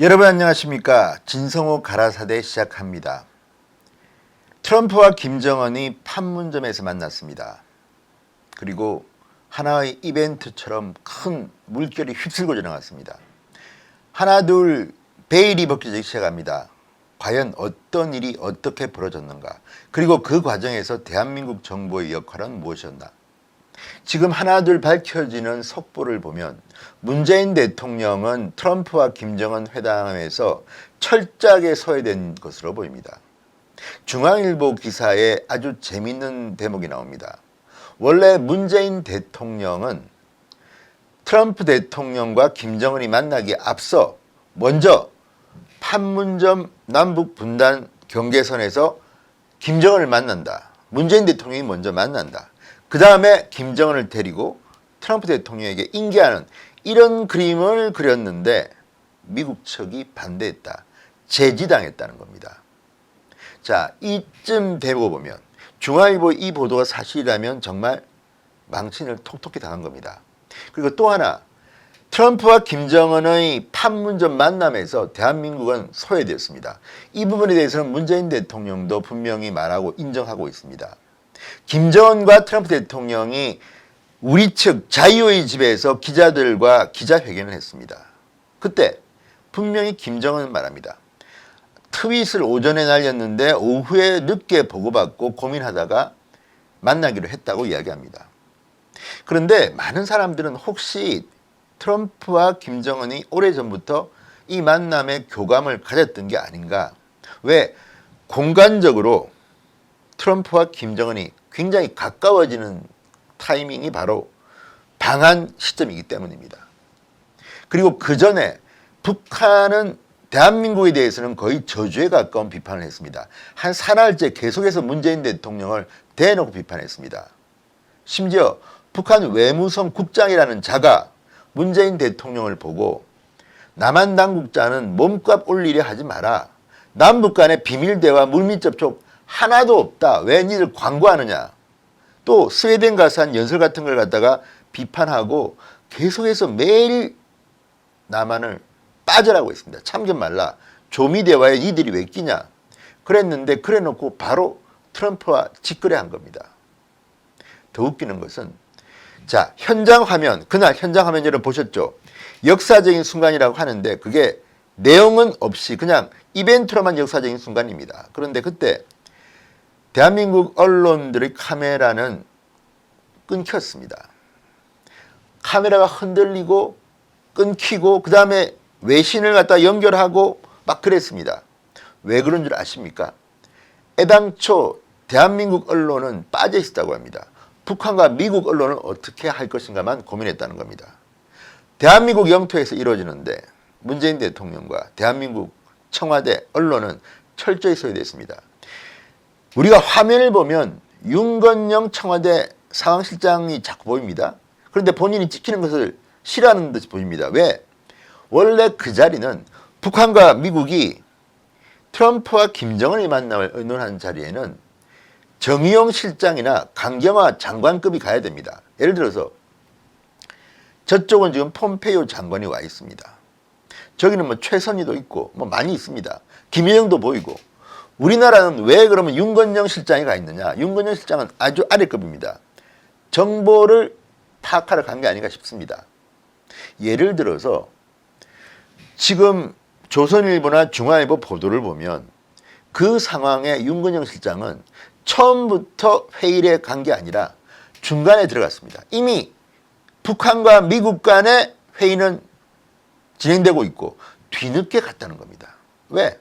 여러분 안녕하십니까 진성호 가라사대 시작합니다. 트럼프와 김정은이 판문점에서 만났습니다. 그리고 하나의 이벤트처럼 큰 물결이 휩쓸고 지나갔습니다. 하나 둘 베일이 벗겨지기 시작합니다. 과연 어떤 일이 어떻게 벌어졌는가? 그리고 그 과정에서 대한민국 정부의 역할은 무엇이었나? 지금 하나둘 밝혀지는 속보를 보면 문재인 대통령은 트럼프와 김정은 회담에서 철저하게 소외된 것으로 보입니다. 중앙일보 기사에 아주 재밌는 대목이 나옵니다. 원래 문재인 대통령은 트럼프 대통령과 김정은이 만나기에 앞서 먼저 판문점 남북 분단 경계선에서 김정은을 만난다. 문재인 대통령이 먼저 만난다. 그 다음에 김정은을 데리고 트럼프 대통령에게 인계하는 이런 그림을 그렸는데 미국 측이 반대했다. 제지당했다는 겁니다. 자, 이쯤 되고 보면 중앙일보 이 보도가 사실이라면 정말 망신을 톡톡히 당한 겁니다. 그리고 또 하나 트럼프와 김정은의 판문점 만남에서 대한민국은 소외되었습니다. 이 부분에 대해서는 문재인 대통령도 분명히 말하고 인정하고 있습니다. 김정은과 트럼프 대통령이 우리 측 자유의 집에서 기자들과 기자회견을 했습니다. 그때 분명히 김정은 말합니다. 트윗을 오전에 날렸는데 오후에 늦게 보고받고 고민하다가 만나기로 했다고 이야기합니다. 그런데 많은 사람들은 혹시 트럼프와 김정은이 오래전부터 이 만남에 교감을 가졌던 게 아닌가. 왜? 공간적으로 트럼프와 김정은이 굉장히 가까워지는 타이밍이 바로 방한 시점이기 때문입니다. 그리고 그 전에 북한은 대한민국에 대해서는 거의 저주에 가까운 비판을 했습니다. 한 사날째 계속해서 문재인 대통령을 대놓고 비판했습니다. 심지어 북한 외무성 국장이라는 자가 문재인 대통령을 보고 남한 당국자는 몸값 올리려 하지 마라. 남북 간의 비밀 대화 물밑 접촉 하나도 없다. 왜 니들 광고하느냐. 또 스웨덴 가서 한 연설 같은 걸 갖다가 비판하고 계속해서 매일 남한을 빠져라고 했습니다. 참견 말라. 조미 대화에 니들이 왜 끼냐. 그랬는데 그래 놓고 바로 트럼프와 직거래 한 겁니다. 더 웃기는 것은 자, 현장 화면, 그날 현장 화면 여러분 보셨죠? 역사적인 순간이라고 하는데 그게 내용은 없이 그냥 이벤트로만 역사적인 순간입니다. 그런데 그때 대한민국 언론들의 카메라는 끊겼습니다. 카메라가 흔들리고 끊기고 그 다음에 외신을 갖다 연결하고 막 그랬습니다. 왜 그런 줄 아십니까? 애당초 대한민국 언론은 빠져 있었다고 합니다. 북한과 미국 언론은 어떻게 할 것인가만 고민했다는 겁니다. 대한민국 영토에서 이루어지는데 문재인 대통령과 대한민국 청와대 언론은 철저히 소외됐습니다. 우리가 화면을 보면 윤건영 청와대 상황실장이 자꾸 보입니다. 그런데 본인이 찍히는 것을 싫어하는 듯이 보입니다. 왜? 원래 그 자리는 북한과 미국이 트럼프와 김정은의 만남을 의논한 자리에는 정의용 실장이나 강경화 장관급이 가야 됩니다. 예를 들어서 저쪽은 지금 폼페이오 장관이 와 있습니다. 저기는 뭐 최선희도 있고 뭐 많이 있습니다. 김여정도 보이고 우리나라는 왜 그러면 윤건영 실장이 가 있느냐? 윤건영 실장은 아주 아래급입니다. 정보를 파악하러 간 게 아닌가 싶습니다. 예를 들어서 지금 조선일보나 중앙일보 보도를 보면 그 상황에 윤건영 실장은 처음부터 회의에 간 게 아니라 중간에 들어갔습니다. 이미 북한과 미국 간의 회의는 진행되고 있고 뒤늦게 갔다는 겁니다. 왜?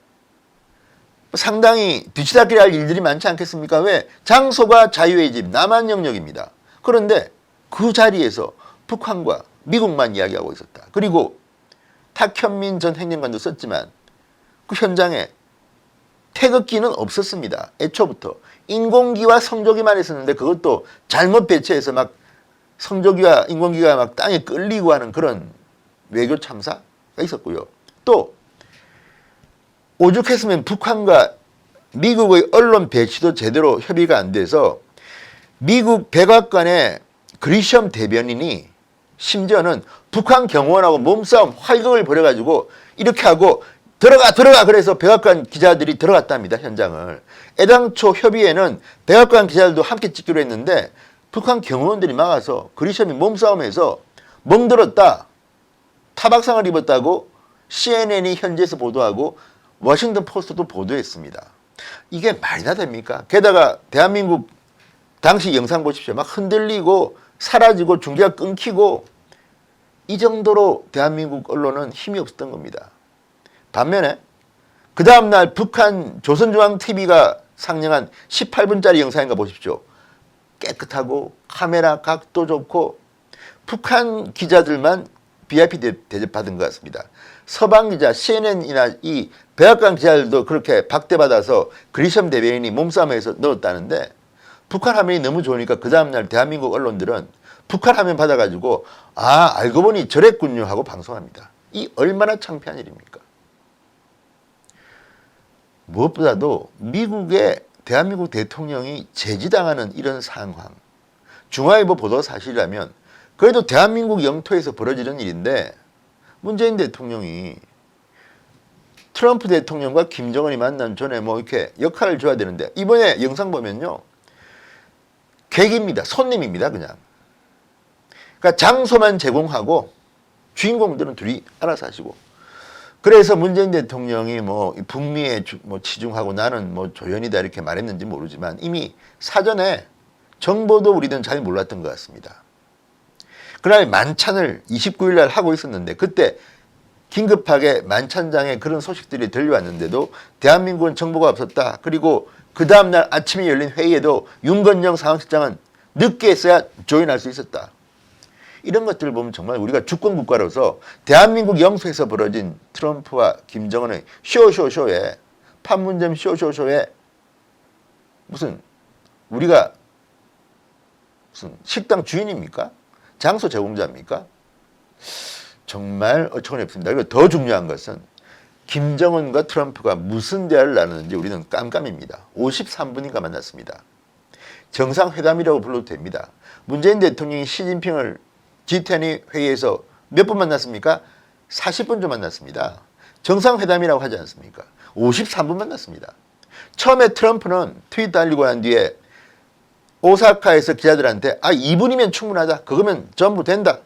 상당히 뒤치다끼리 할 일들이 많지 않겠습니까? 왜? 장소가 자유의 집, 남한 영역입니다. 그런데 그 자리에서 북한과 미국만 이야기하고 있었다. 그리고 탁현민 전 행정관도 썼지만 그 현장에 태극기는 없었습니다. 애초부터. 인공기와 성조기만 있었는데 그것도 잘못 배치해서 막 성조기와 인공기가 막 땅에 끌리고 하는 그런 외교 참사가 있었고요. 또 오죽했으면 북한과 미국의 언론 배치도 제대로 협의가 안 돼서 미국 백악관의 그리시엄 대변인이 심지어는 북한 경호원하고 몸싸움 활극을 벌여가지고 이렇게 하고 들어가 들어가 그래서 백악관 기자들이 들어갔답니다 현장을. 애당초 협의회는 백악관 기자들도 함께 찍기로 했는데 북한 경호원들이 막아서 그리시험이 몸싸움에서 멍들었다 타박상을 입었다고 CNN이 현지에서 보도하고 워싱턴 포스트도 보도했습니다. 이게 말이나 됩니까? 게다가 대한민국 당시 영상 보십시오. 막 흔들리고 사라지고 중계가 끊기고 이 정도로 대한민국 언론은 힘이 없었던 겁니다. 반면에 그 다음날 북한 조선중앙TV가 상영한 18분짜리 영상인가 보십시오. 깨끗하고 카메라 각도 좋고 북한 기자들만 VIP 대- 대접받은 것 같습니다. 서방 기자 CNN이나 이 백악관 기자들도 그렇게 박대받아서 그리시엄 대변인이 몸싸움에서 넣었다는데 북한 화면이 너무 좋으니까 그 다음날 대한민국 언론들은 북한 화면 받아가지고 아 알고 보니 저랬군요 하고 방송합니다. 이 얼마나 창피한 일입니까? 무엇보다도 미국의 대한민국 대통령이 제지당하는 이런 상황 중화일보 보도 사실이라면 그래도 대한민국 영토에서 벌어지는 일인데 문재인 대통령이 트럼프 대통령과 김정은이 만난 전에 뭐 이렇게 역할을 줘야 되는데 이번에 영상 보면요. 객입니다. 손님입니다 그냥. 그러니까 장소만 제공하고 주인공들은 둘이 알아서 하시고. 그래서 문재인 대통령이 뭐 북미에 주- 뭐 치중하고 나는 뭐 조연이다 이렇게 말했는지 모르지만 이미 사전에 정보도 우리는 잘 몰랐던 것 같습니다. 그날 만찬을 29일 날 하고 있었는데 그때 긴급하게 만찬장에 그런 소식들이 들려왔는데도 대한민국은 정보가 없었다. 그리고 그 다음날 아침에 열린 회의에도 윤건영 상황실장은 늦게 했어야 조인할 수 있었다. 이런 것들을 보면 정말 우리가 주권 국가로서 대한민국 영토에서 벌어진 트럼프와 김정은의 쇼쇼쇼에 판문점 쇼쇼쇼에 무슨 우리가 무슨 식당 주인입니까? 장소 제공자입니까? 정말 어처구니 없습니다. 그리고 더 중요한 것은 김정은과 트럼프가 무슨 대화를 나누는지 우리는 깜깜입니다. 53분인가 만났습니다. 정상회담이라고 불러도 됩니다. 문재인 대통령이 시진핑을 G20 회의에서 몇 분 만났습니까? 40분 좀 만났습니다. 정상회담이라고 하지 않습니까? 53분 만났습니다. 처음에 트럼프는 트윗 달리고 난 뒤에 오사카에서 기자들한테 아 2분이면 충분하다. 그거면 전부 된다.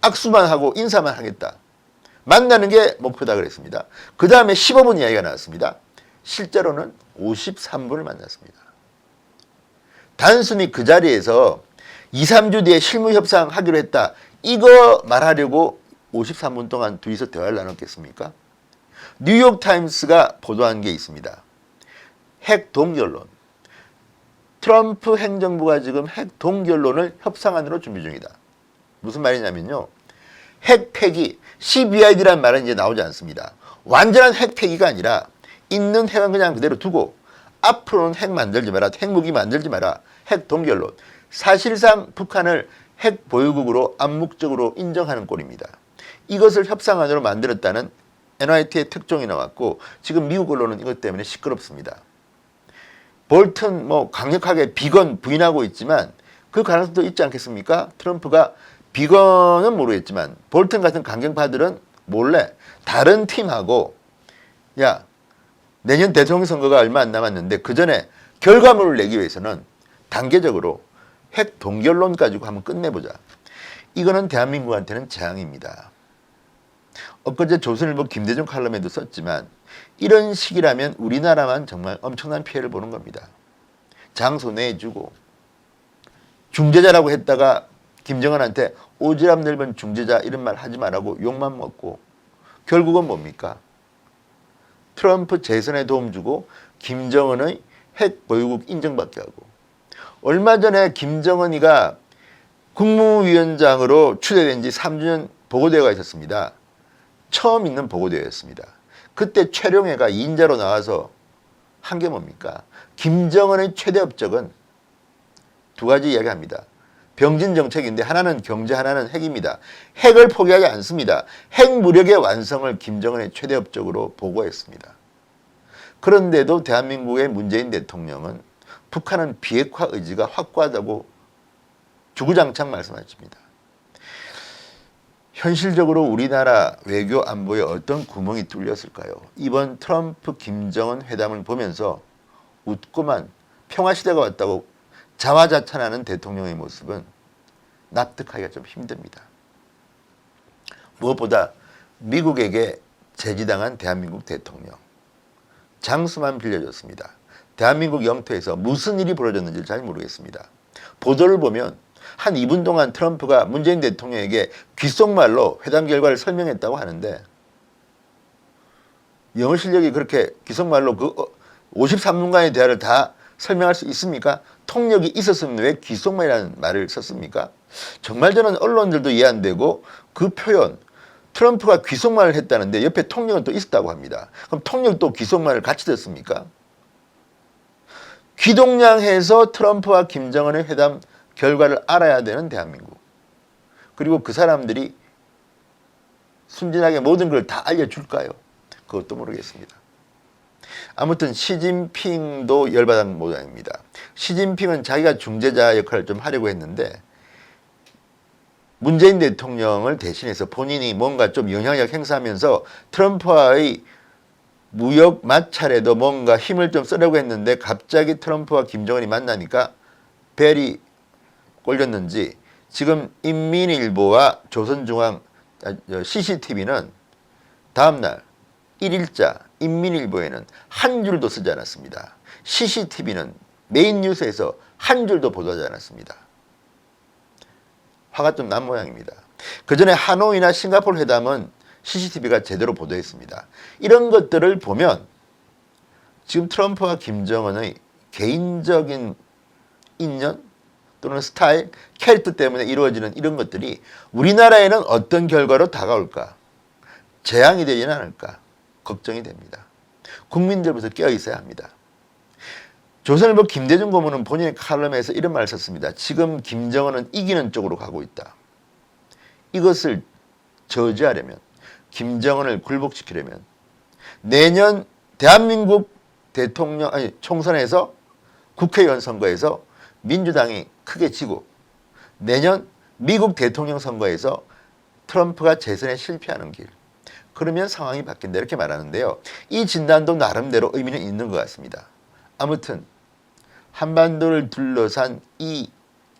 악수만 하고 인사만 하겠다. 만나는 게 목표다 그랬습니다. 그 다음에 15분 이야기가 나왔습니다. 실제로는 53분을 만났습니다. 단순히 그 자리에서 2, 3주 뒤에 실무 협상하기로 했다. 이거 말하려고 53분 동안 둘이서 대화를 나눴겠습니까? 뉴욕 타임스가 보도한 게 있습니다. 핵 동결론. 트럼프 행정부가 지금 핵 동결론을 협상안으로 준비 중이다. 무슨 말이냐면요. 핵 폐기, CBID라는 말은 이제 나오지 않습니다. 완전한 핵 폐기가 아니라 있는 핵은 그냥 그대로 두고 앞으로는 핵 만들지 마라, 핵무기 만들지 마라, 핵 동결론. 사실상 북한을 핵 보유국으로 암묵적으로 인정하는 꼴입니다. 이것을 협상안으로 만들었다는 NYT의 특종이 나왔고 지금 미국 언론은 이것 때문에 시끄럽습니다. 볼튼 뭐 강력하게 비건 부인하고 있지만 그 가능성도 있지 않겠습니까? 트럼프가 비건은 모르겠지만 볼튼 같은 강경파들은 몰래 다른 팀하고 야 내년 대통령 선거가 얼마 안 남았는데 그 전에 결과물을 내기 위해서는 단계적으로 핵 동결론 가지고 한번 끝내보자. 이거는 대한민국한테는 재앙입니다. 엊그제 조선일보 김대중 칼럼에도 썼지만 이런 식이라면 우리나라만 정말 엄청난 피해를 보는 겁니다. 장소 내주고 중재자라고 했다가 김정은한테 오지랖 넓은 중재자 이런 말 하지 말라고 욕만 먹고 결국은 뭡니까? 트럼프 재선에 도움 주고 김정은의 핵 보유국 인정받게 하고 얼마 전에 김정은이가 국무위원장으로 추대된 지 3주년 보고대회가 있었습니다. 처음 있는 보고대회였습니다. 그때 최룡해가 인자로 나와서 한 게 뭡니까? 김정은의 최대 업적은 두 가지 이야기합니다. 병진 정책인데 하나는 경제, 하나는 핵입니다. 핵을 포기하지 않습니다. 핵 무력의 완성을 김정은의 최대 업적으로 보고했습니다. 그런데도 대한민국의 문재인 대통령은 북한은 비핵화 의지가 확고하다고 주구장창 말씀하십니다. 현실적으로 우리나라 외교 안보에 어떤 구멍이 뚫렸을까요? 이번 트럼프 김정은 회담을 보면서 웃고만 평화 시대가 왔다고 자화자찬하는 대통령의 모습은 납득하기가 좀 힘듭니다. 무엇보다 미국에게 제지당한 대한민국 대통령 장수만 빌려줬습니다. 대한민국 영토에서 무슨 일이 벌어졌는지 잘 모르겠습니다. 보도를 보면 한 2분 동안 트럼프가 문재인 대통령에게 귓속말로 회담 결과를 설명했다고 하는데 영어 실력이 그렇게 귓속말로 그 53분간의 대화를 다 설명할 수 있습니까? 통역이 있었으면 왜 귓속말이라는 말을 썼습니까? 정말 저는 언론들도 이해 안 되고 그 표현 트럼프가 귓속말을 했다는데 옆에 통역은 또 있었다고 합니다. 그럼 통역도 귓속말을 같이 듣습니까? 귀동냥해서 트럼프와 김정은의 회담 결과를 알아야 되는 대한민국. 그리고 그 사람들이 순진하게 모든 걸 다 알려줄까요? 그것도 모르겠습니다. 아무튼 시진핑도 열받은 모양입니다. 시진핑은 자기가 중재자 역할을 좀 하려고 했는데 문재인 대통령을 대신해서 본인이 뭔가 좀 영향력 행사하면서 트럼프와의 무역 마찰에도 뭔가 힘을 좀 쓰려고 했는데 갑자기 트럼프와 김정은이 만나니까 벨이 꼴렸는지 지금 인민일보와 조선중앙 CCTV는 다음날 1일자 인민일보에는 한 줄도 쓰지 않았습니다. CCTV는 메인 뉴스에서 한 줄도 보도하지 않았습니다. 화가 좀 난 모양입니다. 그 전에 하노이나 싱가포르 회담은 CCTV가 제대로 보도했습니다. 이런 것들을 보면 지금 트럼프와 김정은의 개인적인 인연 또는 스타일, 캐릭터 때문에 이루어지는 이런 것들이 우리나라에는 어떤 결과로 다가올까? 재앙이 되지는 않을까? 걱정이 됩니다. 국민들부터 깨어 있어야 합니다. 조선일보 김대중 고문은 본인의 칼럼에서 이런 말을 썼습니다. 지금 김정은은 이기는 쪽으로 가고 있다. 이것을 저지하려면 김정은을 굴복시키려면 내년 대한민국 대통령 아니 총선에서 국회의원 선거에서 민주당이 크게 지고 내년 미국 대통령 선거에서 트럼프가 재선에 실패하는 길 그러면 상황이 바뀐다 이렇게 말하는데요. 이 진단도 나름대로 의미는 있는 것 같습니다. 아무튼 한반도를 둘러싼 이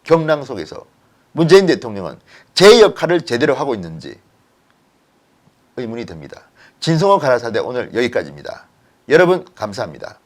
경랑 속에서 문재인 대통령은 제 역할을 제대로 하고 있는지 의문이 듭니다. 진성호 가라사대 오늘 여기까지입니다. 여러분 감사합니다.